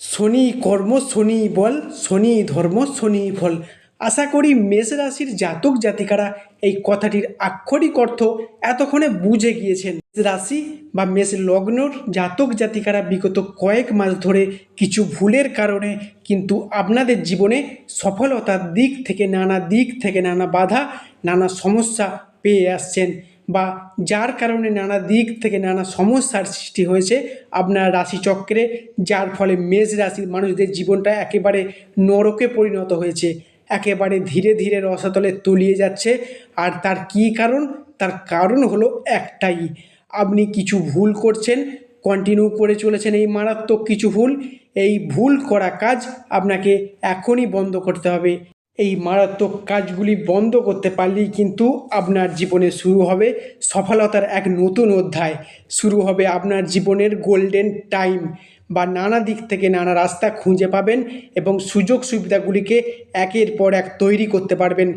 শনি কর্ম, শনি বল, শনি ধর্ম, শনি ফল। আশা করি মেষ রাশির জাতক জাতিকারা এই কথাটির আক্ষরিক অর্থ এতক্ষণে বুঝে গিয়েছেন। রাশি বা মেষ লগ্নর জাতক জাতিকারা বিগত কয়েক মাস ধরে কিছু ভুলের কারণে কিন্তু আপনাদের জীবনে সফলতার দিক থেকে, নানা দিক থেকে নানা বাধা, নানা সমস্যা পেয়ে আসছেন। বা যার কারণে নানা দিক থেকে নানা সমস্যার সৃষ্টি হয়েছে আপনার রাশিচক্রে, যার ফলে মেষ রাশির মানুষদের জীবনটা একেবারে নরকে পরিণত হয়েছে, একেবারে ধীরে ধীরে রসাতলে তলিয়ে যাচ্ছে। আর তার কী কারণ? তার কারণ হলো একটাই, আপনি কিছু ভুল করছেন কন্টিনিউ করে চলেছেন এই মারাত্মক কিছু ভুল, এই ভুল করা কাজ আপনাকে এখনই বন্ধ করতে হবে। এই মারাত্মক কাজগুলি বন্ধ করতে পারলেই কিন্তু আপনার জীবনে শুরু হবে সফলতার এক নতুন অধ্যায়। শুরু হবে আপনার জীবনের গোল্ডেন টাইম বা নানা দিক থেকে নানা রাস্তা খুঁজে পাবেন এবং সুযোগ সুবিধাগুলিকে একের পর এক তৈরি করতে পারবেন।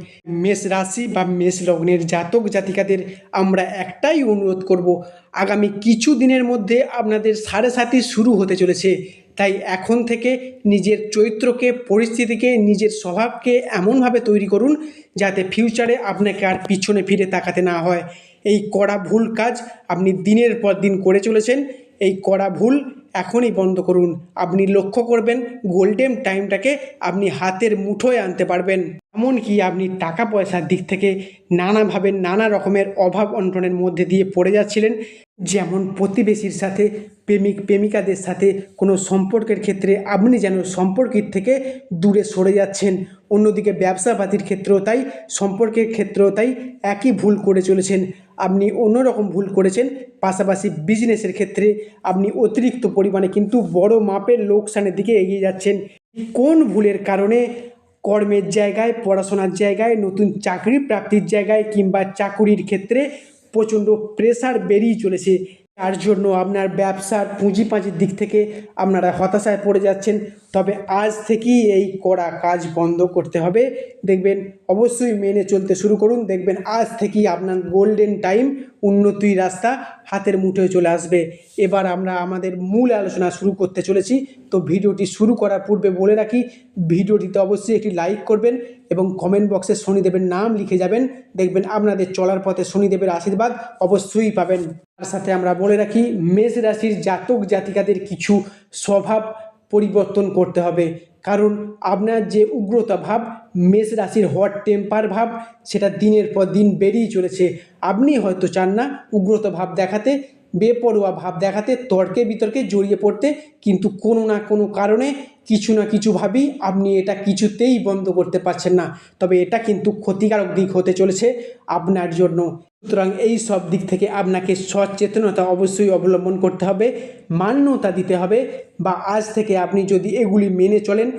মেষ রাশি বা মেষ লগ্নের জাতক জাতিকাদের আমরা একটাই অনুরোধ করব, আগামী কিছু দিনের মধ্যে আপনাদের সাড়ে সাথী শুরু হতে চলেছে। তাই এখন থেকে নিজের চরিত্রকে, পরিস্থিতিকে, নিজের স্বভাবকে এমনভাবে তৈরি করুন যাতে ফিউচারে আপনাকে আর পিছনে ফিরে তাকাতে না হয়। এই করা ভুল কাজ আপনি দিনের পর দিন করে চলেছেন। এই করা ভুল এখনই বন্ধ করুন। আপনি লক্ষ্য করবেন গোল্ডেন টাইমটাকে আপনি হাতের মুঠোয় আনতে পারবেন। এমনকি আপনি টাকা পয়সার দিক থেকে নানাভাবে নানা রকমের অভাব অনটনের মধ্যে দিয়ে পড়ে যাচ্ছিলেন? যেমন প্রতিবেশীর সাথে, প্রেমিক, প্রেমিকাদের সাথে কোনো সম্পর্কের ক্ষেত্রে আপনি যেন সম্পর্কের থেকে দূরে সরে যাচ্ছেন, অন্যদিকে ব্যবসাপাতির ক্ষেত্রেও তাই, সম্পর্কের ক্ষেত্রেও তাই একই ভুল করে চলেছেন। আপনি অন্যরকম ভুল করেছেন, পাশাপাশি বিজনেসের ক্ষেত্রে আপনি অতিরিক্ত পরিমাণে কিন্তু বড় মাপের লোকসানের দিকে এগিয়ে যাচ্ছেন। কোন ভুলের কারণে কর্মের জায়গায়, পড়াশোনার জায়গায়, নতুন চাকরি প্রাপ্তির জায়গায় কিংবা চাকুরির ক্ষেত্রে প্রচণ্ড প্রেসার বেরিয়ে চলেছে। তার জন্য আপনার ব্যবসার পুঁজিপাঁজির দিক থেকে আপনারা হতাশায় পড়ে যাচ্ছেন। তবে আজ থেকেই এই করা কাজ বন্ধ করতে হবে। দেখবেন, অবশ্যই মেনে চলতে শুরু করুন। দেখবেন, আজ থেকেই আপনার গোল্ডেন টাইম উন্নতির রাস্তা হাতের মুঠোয় চলে আসবে। এবার আমরা আমাদের মূল আলোচনা শুরু করতে চলেছি। তো ভিডিওটি শুরু করার পূর্বে বলে রাখি, ভিডিওটিতে অবশ্যই একটি লাইক করবেন এবং কমেন্ট বক্সে শনিদেবের নাম লিখে যাবেন। দেখবেন, আপনাদের চলার পথে শনিদেবের আশীর্বাদ অবশ্যই পাবেন। সাথে আমরা বলে রাখি, মেষ রাশির জাতক জাতিকাদের কিছু স্বভাব পরিবর্তন করতে হবে। কারণ আপনার যে উগ্রতা ভাব, মেষ রাশির হট টেম্পার ভাব, সেটা দিনের পর দিন বেরিয়ে চলেছে। আপনি হয়তো চান না উগ্রতা ভাব দেখাতে, বেপরোয়া ভাব দেখাতে, তর্কে বিতর্কে জড়িয়ে পড়তে, কিন্তু কোনো না কোনো কারণে কিছু না কিছু ভাবি আপনি এটা কিছুতেই বন্ধ করতে পারছেন না। তবে এটা কিন্তু ক্ষতিকারক দিক হতে চলেছে আপনার জন্য। সুতরাং এই সব দিক থেকে আপনাকে সচেতনতা অবশ্যই অবলম্বন করতে হবে, মান্যতা দিতে হবে বা আজ থেকে আপনি যদি এগুলি মেনে চলেন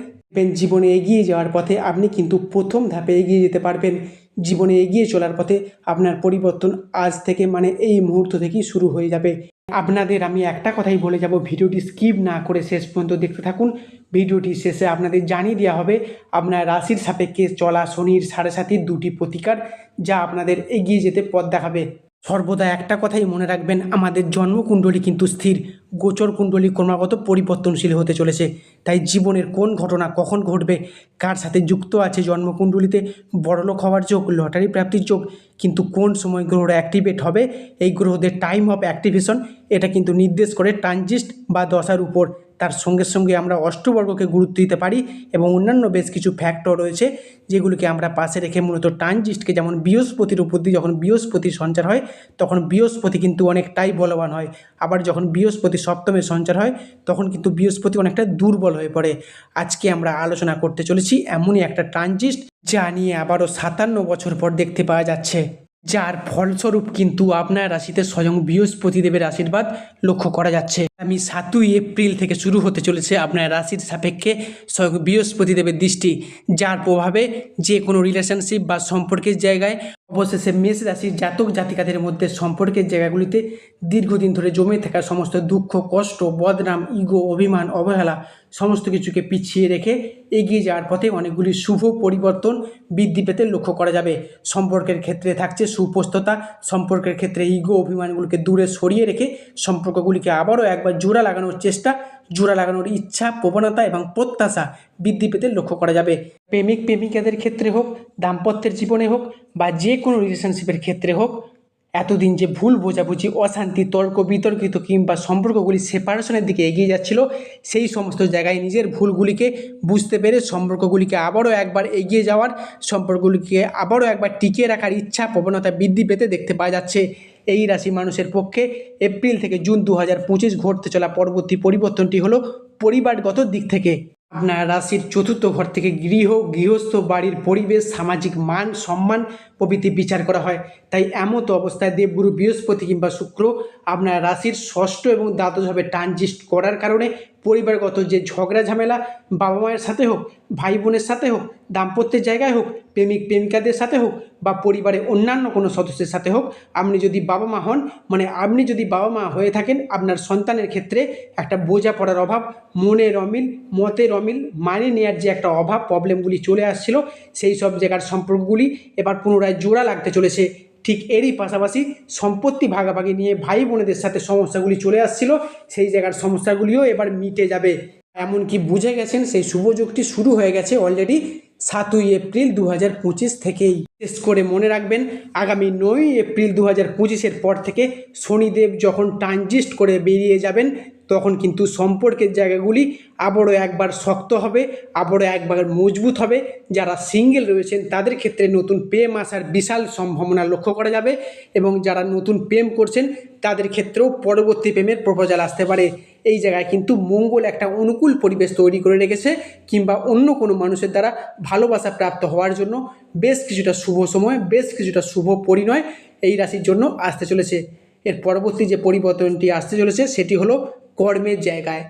জীবনে এগিয়ে যাওয়ার পথে আপনি কিন্তু প্রথম ধাপে এগিয়ে যেতে পারবেন। জীবনে এগিয়ে চলার পথে আপনার পরিবর্তন আজ থেকে মানে এই মুহূর্ত থেকেই শুরু হয়ে যাবে। আপনাদের আমি একটা কথাই বলে যাব, ভিডিওটি স্কিপ না করে শেষ পর্যন্ত দেখতে থাকুন। ভিডিওটি শেষে আপনাদের জানিয়ে দেওয়া হবে, আপনার রাশির সাপেক্ষে চলা শনির সাড়ে সাতির দুটি প্রতিকার যা আপনাদের এগিয়ে যেতে পথ দেখাবে। সর্বদা একটা কথাই মনে রাখবেন, আমাদের জন্মকুণ্ডলী কিন্তু স্থির। গোচর কুণ্ডলী ক্রমাগত পরিবর্তনশীল হতে চলেছে। তাই জীবনের কোন ঘটনা কখন ঘটবে, কার সাথে যুক্ত আছে জন্মকুণ্ডলিতে, বড়লোক হওয়ার যোগ লটারি প্রাপ্তির যোগ কিন্তু কোন সময় গ্রহরা অ্যাক্টিভেট হবে, এই গ্রহদের টাইম অফ অ্যাক্টিভেশন এটা কিন্তু নির্দেশ করে ট্রানজিস্ট বা দশার উপর। তার সঙ্গে সঙ্গে আমরা অষ্টবর্গকে গুরুত্ব দিতে পারি এবং অন্যান্য বেশ কিছু ফ্যাক্টর রয়েছে যেগুলিকে আমরা পাশে রেখে মূলত ট্রানজিস্টকে যেমন বৃহস্পতির উপর দিয়ে যখন বৃহস্পতির সঞ্চার হয়, তখন বৃহস্পতি কিন্তু অনেকটাই বলবান হয়। আবার যখন বৃহস্পতি সপ্তমে সঞ্চার হয়, তখন কিন্তু বৃহস্পতি অনেকটা দুর্বল হয়ে পড়ে। আজকে আমরা আলোচনা করতে চলেছি এমনই একটা ট্রানজিস্ট যা নিয়ে আবারও সাতান্ন বছর পর দেখতে পাওয়া যাচ্ছে। যার ফলস্বরূপ কিন্তু আপনার রাশিতে স্বয়ং বৃহস্পতিদেবের আশীর্বাদ লক্ষ্য করা যাচ্ছে। আমি সাতই এপ্রিল থেকে শুরু হতে চলেছে আপনার রাশির সাপেক্ষে স্বয়ং বৃহস্পতিদেবের দৃষ্টি। যার প্রভাবে যে কোনো রিলেশনশিপ বা সম্পর্কের জায়গায় অবশেষে মেষ রাশির জাতক জাতিকাদের মধ্যে সম্পর্কের জায়গাগুলিতে দীর্ঘদিন ধরে জমে থাকা সমস্ত দুঃখ, কষ্ট, বদনাম, ইগো, অভিমান, অবহেলা সমস্ত কিছুকে পিছিয়ে রেখে এগিয়ে যাওয়ার পথে অনেকগুলি শুভ পরিবর্তন বৃদ্ধি পেতে লক্ষ্য করা যাবে। সম্পর্কের ক্ষেত্রে থাকছে সুপোস্ততা, সম্পর্কের ক্ষেত্রে ইগো, অভিমানগুলিকে দূরে সরিয়ে রেখে সম্পর্কগুলিকে আবারও একবার জোড়া লাগানোর চেষ্টা জোড়া লাগানোর ইচ্ছা, প্রবণতা এবং প্রত্যাশা বৃদ্ধি পেতে লক্ষ্য করা যাবে। প্রেমিক, প্রেমিকাদের ক্ষেত্রে হোক, দাম্পত্যের জীবনে হোক বা যে কোনো রিলেশনশিপের ক্ষেত্রে হোক, এতদিন যে ভুল, বোঝাবুঝি, অশান্তি, তর্ক, বিতর্কিত কিংবা সম্পর্কগুলি সেপারেশনের দিকে এগিয়ে যাচ্ছিল, সেই সমস্ত জায়গায় নিজের ভুলগুলিকে বুঝতে পেরে সম্পর্কগুলিকে আবারও একবার এগিয়ে যাওয়ার, সম্পর্কগুলিকে আবারও একবার টিকিয়ে রাখার ইচ্ছা, প্রবণতা বৃদ্ধি পেতে দেখতে পাওয়া যাচ্ছে। এই রাশি মানুষের পক্ষে এপ্রিল থেকে জুন দু হাজার পঁচিশ ঘটতে চলা পরবর্তী পরিবর্তনটি হলো পরিবারগত দিক থেকে। আপনার রাশির চতুর্থ ঘর থেকে গৃহ, গৃহস্থ বাড়ির পরিবেশ, সামাজিক মান, সম্মান প্রভৃতি বিচার করা হয়। তাই এমতো অবস্থায় দেবগুরু বৃহস্পতি কিংবা শুক্র আপনার রাশির ষষ্ঠ এবং দ্বাদশভাবে ট্রানজিস্ট করার কারণে পরিবারগত যে ঝগড়া ঝামেলা বাবা মায়ের সাথে হোক, ভাই বোনের সাথে হোক, দাম্পত্যের জায়গায় হোক, প্রেমিক প্রেমিকাদের সাথে হোক বা পরিবারের অন্যান্য কোনো সদস্যের সাথে হোক, আপনি যদি বাবা মা হন মানে আপনি যদি বাবা মা হয়ে থাকেন, আপনার সন্তানের ক্ষেত্রে একটা বোঝা পড়ার অভাব, মনের অমিল, মতের অমিল, মানিয়ে নেওয়ার যে একটা অভাব প্রবলেমগুলি চলে আসছিল, সেই সব জায়গার সম্পর্কগুলি এবার পুনরায় জোড়া লাগতে চলেছে। ঠিক এরই পাশাপাশি সম্পত্তি ভাগাভাগি নিয়ে ভাই বোনেদের সাথে সমস্যাগুলি চলে আসছিল, সেই জায়গার সমস্যাগুলিও এবার মিটে যাবে। এমনকি বুঝে গেছেন, সেই শুভযোগটি শুরু হয়ে গেছে অলরেডি সাতই এপ্রিল দু হাজার পঁচিশ থেকেই। শেষ করে মনে রাখবেন, আগামী নয়ই এপ্রিল দু হাজার পঁচিশের পর থেকে শনিদেব যখন ট্রানজিস্ট করে বেরিয়ে যাবেন তখন কিন্তু সম্পর্কের জায়গাগুলি আবারও একবার শক্ত হবে, আবারও একবার মজবুত হবে। যারা সিঙ্গেল রয়েছেন, তাদের ক্ষেত্রে নতুন প্রেম আসার বিশাল সম্ভাবনা লক্ষ্য করা যাবে এবং যারা নতুন প্রেম করছেন, তাদের ক্ষেত্রেও পরবর্তী প্রেমের প্রপোজাল আসতে পারে। এই জায়গায় কিন্তু মঙ্গল একটা অনুকূল পরিবেশ তৈরি করে রেখেছে কিংবা অন্য কোনো মানুষের দ্বারা ভালোবাসা প্রাপ্ত হওয়ার জন্য বেশ কিছুটা শুভ সময়, বেশ কিছুটা শুভ পরিণয় এই রাশির জন্য আসতে চলেছে। এর পরবর্তী যে পরিবর্তনটি আসতে চলেছে, সেটি হলো কর্মের জায়গায়।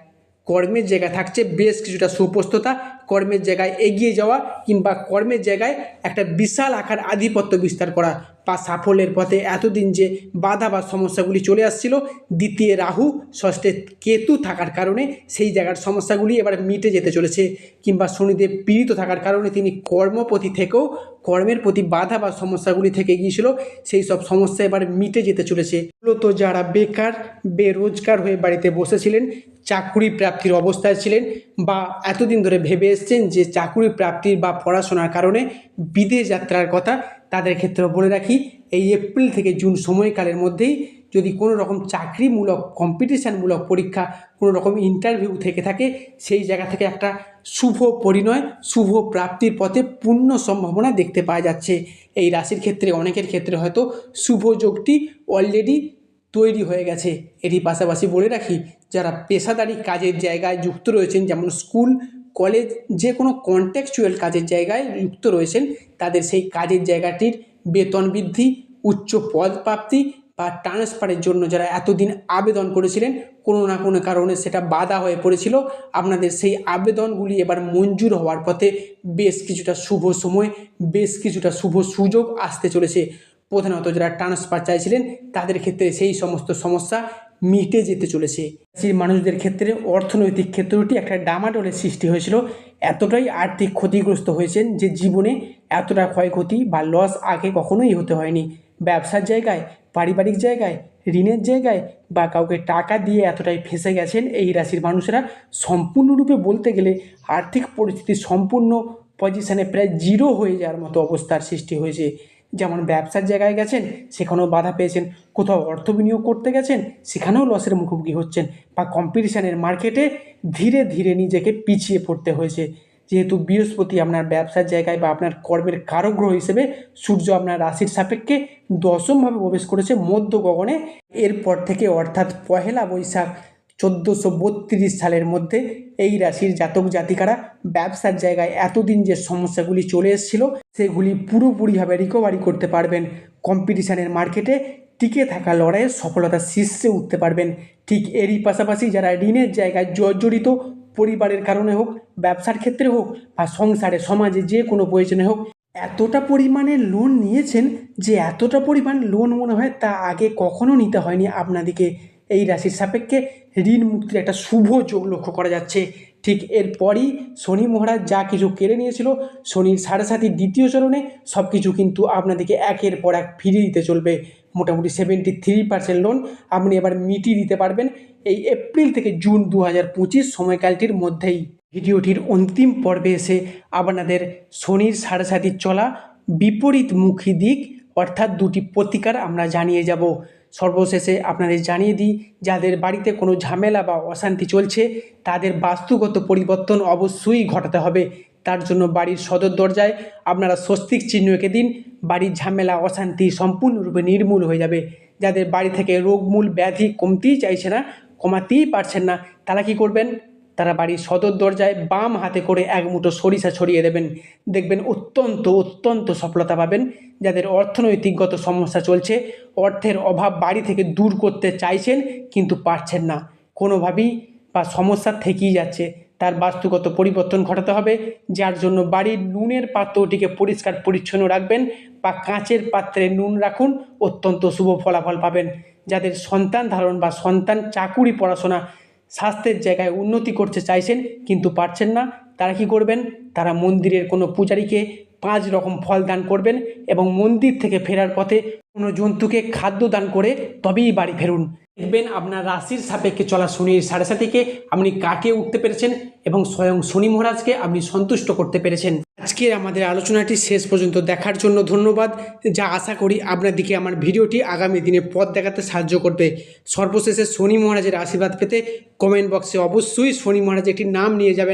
কর্মের জায়গায় থাকছে বেশ কিছুটা সুপ্রস্ততা, কর্মের জায়গায় এগিয়ে যাওয়া কিংবা কর্মের জায়গায় একটা বিশাল আকার আধিপত্য বিস্তার করা। বা সাফল্যের পথে এতদিন যে বাধা বা সমস্যাগুলি চলে আসছিল, দ্বিতীয় রাহু, ষষ্ঠে কেতু থাকার কারণে সেই জায়গার সমস্যাগুলি এবার মিটে যেতে চলেছে। কিংবা শনিদেব পীড়িত থাকার কারণে তিনি কর্মপতি থেকেও, কর্মের প্রতি বাধা বা সমস্যাগুলি থেকে গিয়েছিল, সেই সব সমস্যা এবার মিটে যেতে চলেছে। মূলত যারা বেকার, বেরোজগার হয়ে বাড়িতে বসেছিলেন, চাকুরি প্রাপ্তির অবস্থায় ছিলেন বা এতদিন ধরে ভেবে এসছেন যে চাকুরি প্রাপ্তির বা পড়াশোনার কারণে বিদেশ যাত্রার কথা তাদের ক্ষেত্রেও বলে রাখি, এই এপ্রিল থেকে জুন সময়কালের মধ্যেই যদি কোনো রকম চাকরিমূলক কম্পিটিশানমূলক পরীক্ষা, কোনো রকম ইন্টারভিউ থেকে থাকে, সেই জায়গা থেকে একটা শুভ পরিণয়, শুভ প্রাপ্তির পথে পূর্ণ সম্ভাবনা দেখতে পাওয়া যাচ্ছে। এই রাশির ক্ষেত্রে, অনেকের ক্ষেত্রে হয়তো শুভ যোগটি অলরেডি তৈরি হয়ে গেছে। এরই পাশাপাশি বলে রাখি, যারা পেশাদারি কাজের জায়গায় যুক্ত রয়েছেন, যেমন স্কুল, কলেজ, যে কোনো কন্ট্যাকচুয়াল কাজের জায়গায় যুক্ত রয়েছেন, তাদের সেই কাজের জায়গাটির বেতন বৃদ্ধি, উচ্চ পদ প্রাপ্তি বা ট্রান্সফারের জন্য যারা এতদিন আবেদন করেছিলেন, কোনো না কোনো কারণে সেটা বাধা হয়ে পড়েছিল। আপনাদের সেই আবেদনগুলি এবার মঞ্জুর হওয়ার পথে বেশ কিছুটা শুভ সময়, বেশ কিছুটা শুভ সুযোগ আসতে চলেছে। প্রধানত যারা ট্রান্সফার চাইছিলেন, তাদের ক্ষেত্রে সেই সমস্ত সমস্যা মিটে যেতে চলেছে। সেই মানুষদের ক্ষেত্রে অর্থনৈতিক ক্ষেত্রটি একটা ডামাডোলের সৃষ্টি হয়েছিল। এতটাই আর্থিক ক্ষতিগ্রস্ত হয়েছেন যে জীবনে এতটা ক্ষয়ক্ষতি বা লস আগে কখনোই হতে হয়নি। ব্যবসার জায়গায়, পারিবারিক জায়গায়, ঋণের জায়গায় বা কাউকে টাকা দিয়ে এতটাই ফেসে গেছেন এই রাশির মানুষেরা, সম্পূর্ণরূপে বলতে গেলে আর্থিক পরিস্থিতি সম্পূর্ণ পজিশানে প্রায় জিরো হয়ে যাওয়ার মতো অবস্থার সৃষ্টি হয়েছে। যেমন ব্যবসার জায়গায় গেছেন, সেখানেও বাধা পেয়েছেন। কোথাও অর্থ বিনিয়োগ করতে গেছেন, সেখানেও লসের মুখোমুখি হচ্ছেন বা কম্পিটিশানের মার্কেটে ধীরে ধীরে নিজেকে পিছিয়ে পড়তে হয়েছে। যেহেতু বৃহস্পতি আপনার ব্যবসার জায়গায় বা আপনার কর্মের কারগ্রহ হিসেবে সূর্য আপনার রাশির সাপেক্ষে দশমভাবে প্রবেশ করেছে মধ্য গগনে। এরপর থেকে অর্থাৎ পহেলা বৈশাখ চোদ্দোশো বত্রিশ সালের মধ্যে এই রাশির জাতক জাতিকারা ব্যবসার জায়গায় এতদিন যে সমস্যাগুলি চলে এসেছিল, সেগুলি পুরোপুরিভাবে রিকভারি করতে পারবেন। কম্পিটিশানের মার্কেটে টিকে থাকা লড়াইয়ে সফলতার শীর্ষে উঠতে পারবেন। ঠিক এরই পাশাপাশি যারা ঋণের জায়গায় জর্জরিত পরিবারের কারণে হোক, ব্যবসার ক্ষেত্রে হোক বা সংসারে, সমাজে যে কোনো প্রয়োজনে হোক, এতটা পরিমাণে লোন নিয়েছেন যে এতটা পরিমাণ লোন মনে হয় তা আগে কখনো নিতে হয়নি আপনাদেরকে এই রাশির সাপেক্ষে ঋণ মুক্তির একটা শুভ যোগ লক্ষ্য করা যাচ্ছে। ঠিক এরপরই শনি মহারাজ যা কিছু কেড়ে নিয়েছিল, শনির সাড়ে সাতির দ্বিতীয় চরণে সব কিছু কিন্তু আপনাদেরকে একের পর এক ফিরিয়ে দিতে চলবে। মোটামুটি সেভেন্টি থ্রি পার্সেন্ট লোন আপনি এবার মিটিয়ে দিতে পারবেন এই এপ্রিল থেকে জুন দু হাজার পঁচিশ সময়কালটির মধ্যেই। ভিডিওটির অন্তিম পর্বে এসে আপনাদের শনির সাড়ে সাতির চলা বিপরীতমুখী দিক অর্থাৎ দুটি প্রতিকার আমরা জানিয়ে যাব। সর্বশেষে আপনাদের জানিয়ে দিই, যাদের বাড়িতে কোনো ঝামেলা বা অশান্তি চলছে, তাদের বাস্তুগত পরিবর্তন অবশ্যই ঘটাতে হবে। তার জন্য বাড়ির সদর দরজায় আপনারা স্বস্তিক চিহ্ন এঁকে দিন। বাড়ির ঝামেলা, অশান্তি সম্পূর্ণরূপে নির্মূল হয়ে যাবে। যাদের বাড়ি থেকে রোগমূল ব্যাধি কমতেই চাইছে না, কমাতেই পারছেন না, তারা কি করবেন? তারা বাড়ির সদর দরজায় বাম হাতে করে এক মুঠো সরিষা ছড়িয়ে দেবেন। দেখবেন অত্যন্ত অত্যন্ত সফলতা পাবেন। যাদের অর্থনৈতিকগত সমস্যা চলছে, অর্থের অভাব বাড়ি থেকে দূর করতে চাইছেন কিন্তু পারছেন না। কোনোভাবেই বা সমস্যা থেকেই যাচ্ছে। তার বাস্তুগত পরিবর্তন ঘটাতে হবে, যার জন্য বাড়ির নুনের পাত্রটিকে পরিষ্কার, পরিচ্ছন্ন রাখবেন বা কাঁচের পাত্রে নুন রাখুন, অত্যন্ত শুভ ফলাফল পাবেন। যাদের সন্তান ধারণ বা সন্তান চাকুরি পড়াশোনা স্বাস্থ্যের জায়গায় উন্নতি করতে চাইছেন, কিন্তু পারছেন না। তারা কি করবেন? তারা মন্দিরের কোনো পূজারীকে পাঁচ রকম ফল দান করবেন এবং মন্দির থেকে ফেরার পথে কোনো জন্তুকে খাদ্য দান করে তবেই বাড়ি ফেরুন। দেখবেন আপনার রাশির সাপেক্ষে চলা শনির সাড়ে সাতিকে আপনি কাটিয়ে উঠতে পেরেছেন এবং স্বয়ং শনি মহারাজকে আপনি সন্তুষ্ট করতে পেরেছেন। আজকের আমাদের আলোচনাটি শেষ পর্যন্ত দেখার জন্য ধন্যবাদ, যা আশা করি আপনাদেরকে আমার ভিডিওটি আগামী দিনে পথ দেখাতে সাহায্য করবে। সর্বশেষে শনি মহারাজের আশীর্বাদ পেতে কমেন্ট বক্সে অবশ্যই শনি মহারাজ একটি নাম নিয়ে যাবেন।